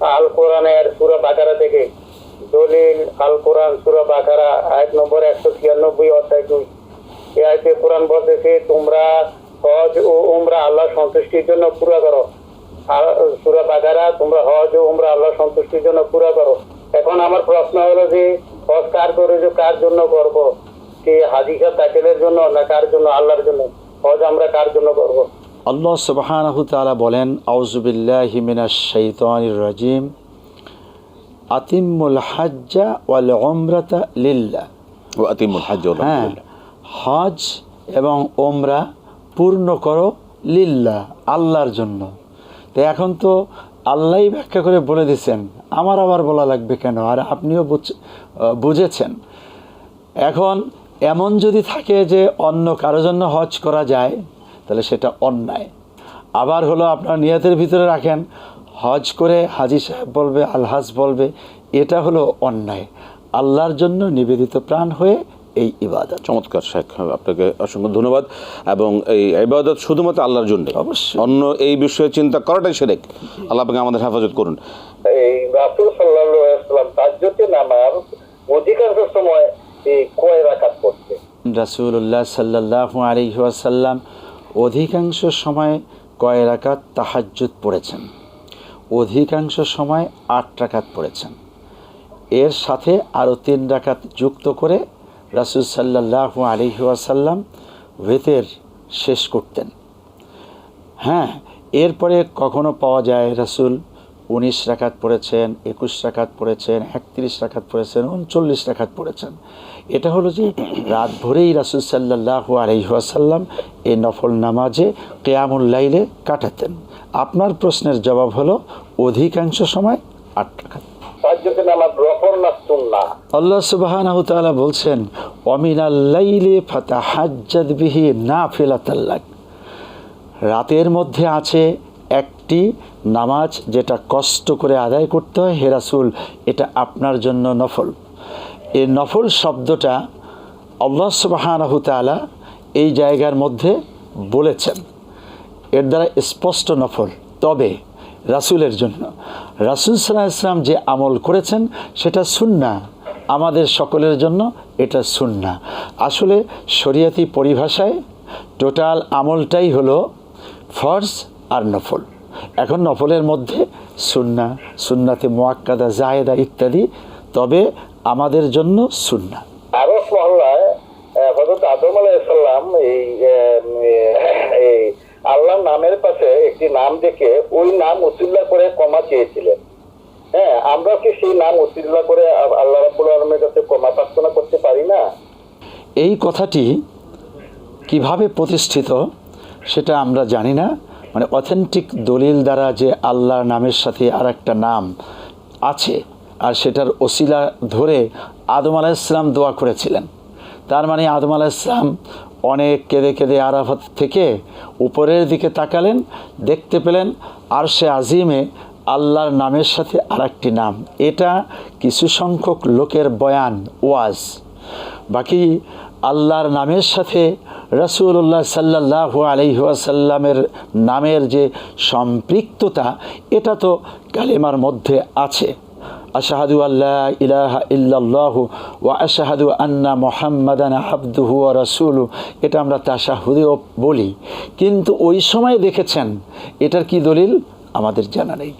আল কোরআনের সুরা বাকারা থেকে। দলিল আল কোরআন সুরা বাকারা, আয়াত নম্বর একশো ছিয়ানব্বই, অধ্যায় দুই। এই আয়তে কোরআন বলতেছে, তোমরা হজ ও উমরা আল্লাহ সন্তুষ্টির জন্য পুরা করো। সুরা বাকারা, তোমরা হজ ও উমরা আল্লাহ সন্তুষ্টির জন্য পুরা করো। এখন আমার প্রশ্ন হলো যে, হজ কার করে যে কার জন্য করব? কি হাদিসা প্যাকেলের জন্য না কার জন্য, আল্লাহর জন্য? হজ আমরা কার জন্য করব? আল্লাহ সুবহানাহু তাআলা বলেন আউযুবিল্লাহি মিনাশ শাইতানির রাজিম। আতিম্মুল হাজ্জা ওয়াল উমরাতা লিল্লা ও আতিমুল হাজ্জ ওয়াল হ্যাঁ হজ এবং ওমরা পূর্ণ করো লিল্লা আল্লাহর জন্য। তো এখন তো আল্লাহই ব্যাখ্যা করে বলে দিয়েছেন আমার আবার বলা লাগবে কেন? আর আপনিও বুঝ- বুঝেছেন। এখন এমন যদি থাকে যে অন্য কারও জন্য হজ করা যায় তাহলে সেটা অন্যায়। আবার হলো আপনার নিয়তের ভিতরে রাখেন হজ করে হাজি সাহেব বলবে আলহাজ বলবে এটা হলো অন্যায়। আল্লাহর জন্য নিবেদিত প্রাণ হয়ে এই ইবাদত। চমৎকার শেখ আপনাকে অসংখ্য ধন্যবাদ। এবং এই ইবাদত শুধুমাত্র আল্লাহর জন্য অবশ্যই। অন্য এই বিষয়ে চিন্তা করাটাই সেরেক। আল্লাহ আপনাকে আমাদের হেফাজত করুন। এই রাসুল সাল্লাম তাজ্জতে নামার অধিকাংশ সময় এই কয় রাকাত পড়ছে রাসুল্লাহ সাল্লাহ আলিহাসাল্লাম অধিকাংশ সময় কয় রাকাত তাহাজ্জুদ পড়েছেন। অধিকাংশ সময় আট রাকাত পড়েছেন। এর সাথে আরও তিন রাকাত যুক্ত করে রাসুল সাল্লাহ আলিহাসাল্লাম ভেতের শেষ করতেন। হ্যাঁ এরপরে কখনো পাওয়া যায় রাসুল উনিশ রাকাত পড়েছেন একুশ রাকাত পড়েছেন একত্রিশ রাকাত পড়েছেন উনচল্লিশ রাকাত পড়েছেন। এটা হলো যে রাত ভরেই রাসুল সাল্লাহ আলহিহাসাল্লাম এই নফল নামাজে কেয়ামুল লাইলে কাটাতেন। আপনার প্রশ্নের জবাব হলো অধিকাংশ সময় আট সুন্না আল্লাহ তাআলা বলছেন অমিনাল্লাইলে ফাতা হাজ্জাদ বিহি না ফেলাতাল্লাক রাতের মধ্যে আছে একটি নামাজ যেটা কষ্ট করে আদায় করতে হয় হেরাসুল এটা আপনার জন্য নফল। এই নফল শব্দটা আল্লাহ সুবাহানাহু তাআলা এই জায়গার মধ্যে বলেছেন। এর দ্বারা স্পষ্ট নফল, তবে রাসুলের জন্য। রাসুল সাল্লাহ ইসলাম যে আমল করেছেন, সেটা সুন্না আমাদের সকলের জন্য এটা সুন্না আসলে শরিয়াতি পরিভাষায় টোটাল আমলটাই হলো ফরজ আর নফল। এখন নফলের মধ্যে সুন্না সুন্নাতে মোয়াক্কাদা জায়েদা ইত্যাদি তবে আমাদের জন্য সুন্না। আরস মহল্লায় হজরত আদম আলাইসাল্লাম এই এই আল্লাহর নামের পাশে একটি নাম দেখে ওই নাম উসিল্লা করে কমা চেয়েছিলেন। হ্যাঁ আমরা কি সেই নাম উসিল্লা করে আল্লাহ রাব্বুল আলমের কাছে কমা প্রার্থনা করতে পারি না? এই কথাটি কীভাবে প্রতিষ্ঠিত সেটা আমরা জানি না। মানে অথেন্টিক দলিল দ্বারা যে আল্লাহর নামের সাথে আর একটা নাম আছে, আর সেটার ওসিলা ধরে আদম আলাইসলাম দোয়া করেছিলেন। তার মানে আদম আলাইসলাম অনেক কেঁদে কেঁদে আরাফাত থেকে উপরের দিকে তাকালেন, দেখতে পেলেন আর সে আজিমে আল্লাহর নামের সাথে আর একটি নাম। এটা কিছু সংখ্যক লোকের বয়ান, ওয়াজ। বাকি আল্লাহর নামের সাথে রসুল্লাহ সাল্লাহ আলহিহাসাল্লামের নামের যে সম্পৃক্ততা, এটা তো কালিমার মধ্যে আছে। আশাহাদু আল্লাহ ইলাহা ইল্লাল্লাহু ওয়া আশাহাদু আন্না মোহাম্মদান আবদুহু ওয়া রাসূলু। এটা আমরা তাশাহুদেও বলি। কিন্তু ওই সময় দেখেছেন, এটার কি দলিল? আমাদের জানা নেই।